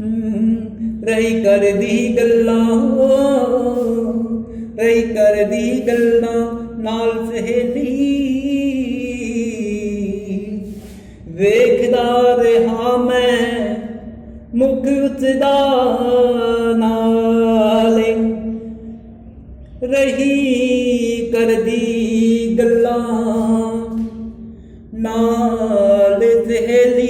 ਰਹੀ ਕਰਦੀ ਗੱਲਾਂ, ਰਹੀ ਕਰਦੀ ਗੱਲਾਂ ਨਾਲ ਸਹੇਲੀ। ਵੇਖਦਾ ਰਿਹਾ ਮੈਂ ਮੁਖ ਉਸਦਾ ਨਾਲੇ, ਰਹੀ ਕਰਦੀ ਗੱਲਾਂ ਨਾਲ ਸਹੇਲੀ।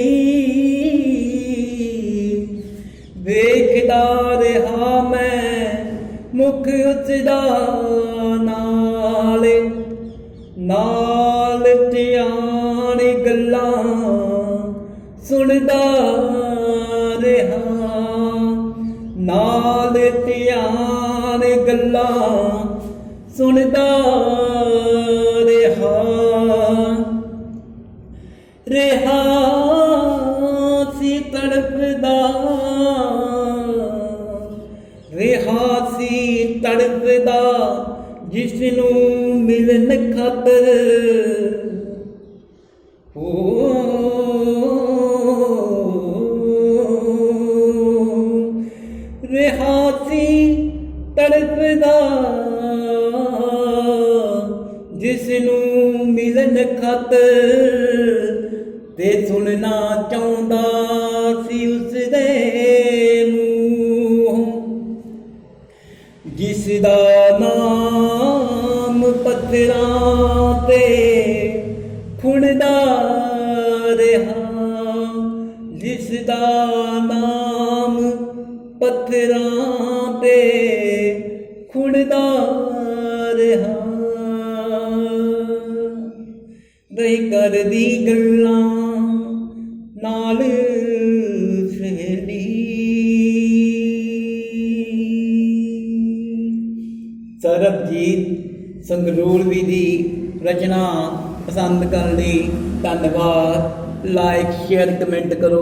ਵੇਖਦਾ ਰਿਹਾ ਮੈਂ ਮੁਖ ਉਸਦਾ ਨਾਲ। ਨਾਲ ਧਿਆਨ ਗੱਲਾਂ ਸੁਣਦਾ ਰਿਹਾ। ਨਾਲ ਧਿਆਨ ਗੱਲਾਂ ਸੁਣਦਾ ਰਿਹਾ। ਰਿਹਾ ਸੀ ਤੜਪਦਾ ਰਿਹਾ ਸੀ ਤੜਪਦਾ ਜਿਸ ਨੂੰ ਮਿਲਣ ਖਾਤਰ। ਹੋ ਰਿਹਾ ਸੀ ਤੜਪਦਾ ਜਿਸ ਨੂੰ ਮਿਲਣ ਖਾਤਰ। ਤੇ ਸੁਣਨਾ ਚਾਹੁੰਦਾ ਸੀ ਉਸ ਜਿਸ ਦਾ ਨਾਮ ਪੱਥਰਾਂ ਤੇ ਖੁਣਦਾ ਰਿਹਾ, ਜਿਸ ਦਾ ਨਾਮ ਪੱਥਰਾਂ ਤੇ ਖੁਣਦਾ ਰਿਹਾ। ਰਹੀ ਕਰਦੀ ਗੱਲਾਂ ਨਾਲ ਸਰਬਜੀਤ ਸੰਗਰੂਰਵੀ ਦੀ ਰਚਨਾ ਪਸੰਦ ਕਰਨ ਲਈ ਧੰਨਵਾਦ। ਲਾਈਕ ਸ਼ੇਅਰ ਕਮੈਂਟ ਕਰੋ।